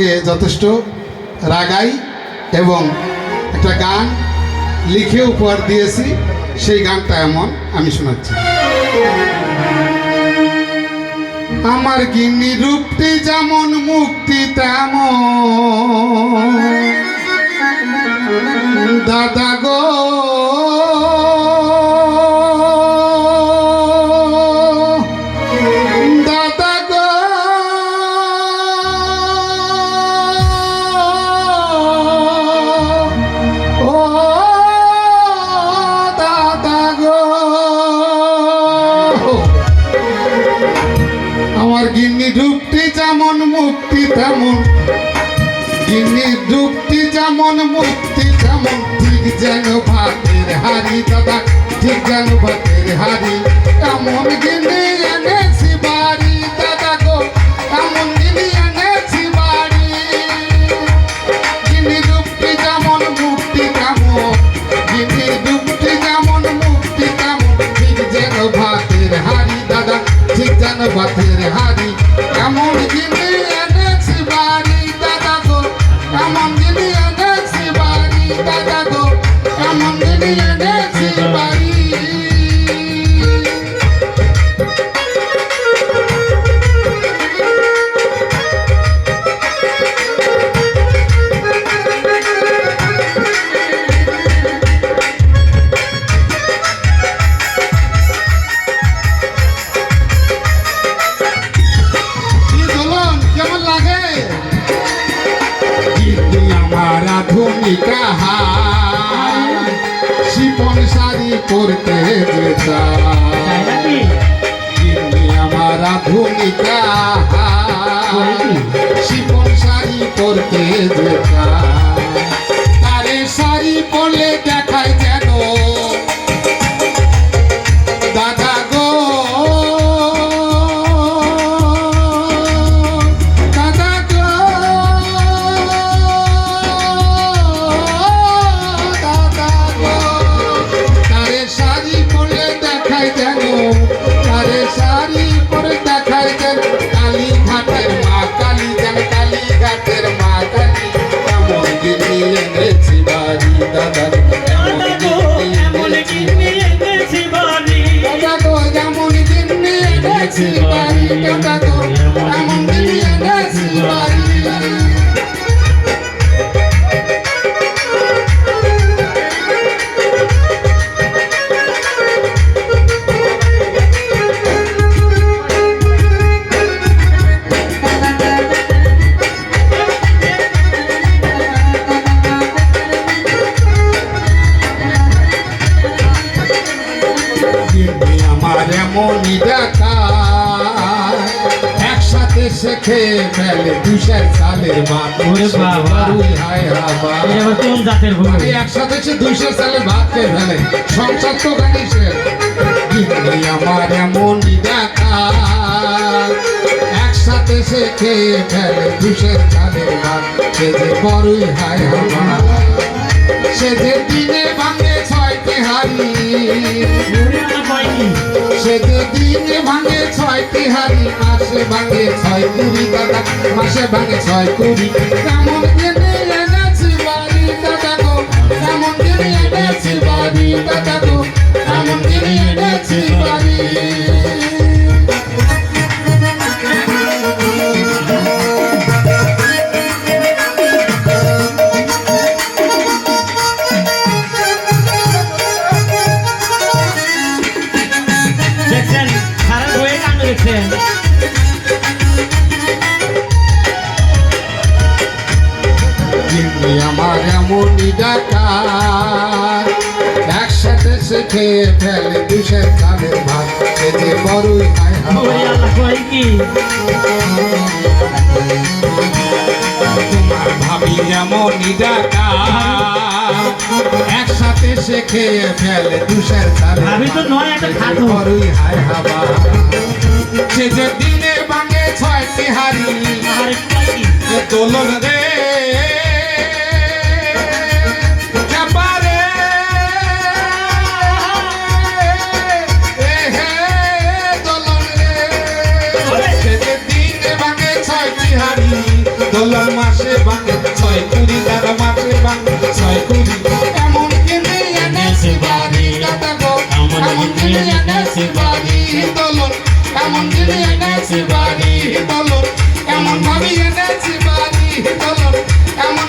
আমাকে যথেষ্ট রাগাই এবং একটা গান লিখে উপহার দিয়েছি, সেই গানটা এমন আমি শোনাচ্ছি। আমার গিন্নি রূপটি যেমন মুক্তি তেমন। দাদা গো গিন্নি রূপটি যেমন মুক্তি তেমন। গিন্নি রূপটি যেমন মুক্তি তেমন ঠিক যেন ভাতের ভাতের হারি? এমন গিন্নি এনেছি বাড়ি দাদা গো? এমন গিন্নি এনেছি বাড়ি দাদা গো? এমন গিন্নি এনেছি আধুনিকা হার শিপন সারি করতে আমার আধুনিকা। শিপন শাড়ি করতে যেতা। আরে সারি পরলে দেখায় এনেছি বাড়ি দাদা। এমন গিনি এনেছি বাড়ি। দাদা গো যেমন গিন্নি এনেছি বাড়ি দাদা গো। একসাথে শেখে ফেলে দুশের সালের ভাত। হায় একসাথে সে দুইশো সালের ভাত খেয়ে ফেলে। সংসার তো গাড়ি সে। আমার এমনই দেখা। একসাথে সে খেয়ে ফেলে দুশের সালের ভাত। সে যে বড়ই হায় হাবা সে যে দিনে ভাঙে ছয়টি দিনে ভাঙে ছয় তিহারি, মাসে ভাঙে ছয় কুড়ি দাদা মাসে ভাঙে ছয় কুড়ি কেমন কেনে এনেছি বাড়ি দাদা গো কেমন কেনে এনেছি বাড়ি দাদা গো কেমন কেনে এনেছি বাড়ি। এমনই ডাকার একসাথে খেয়ে ফেলে দুশের চালের ভাত। খেতে বড়ই খায় তোমার ভাবি ডাকা একসাথে সে খেয়ে ফেলে দুশের চালের ভাবি তো নয় একটা খাতো। বড়ই হায় হাওয়া সে যে দিনে ভাঙে ছয়টি হাড়ি এনেছি বাড়ি বলো এমন ভাবি এনেছি বাড়ি বলো এমন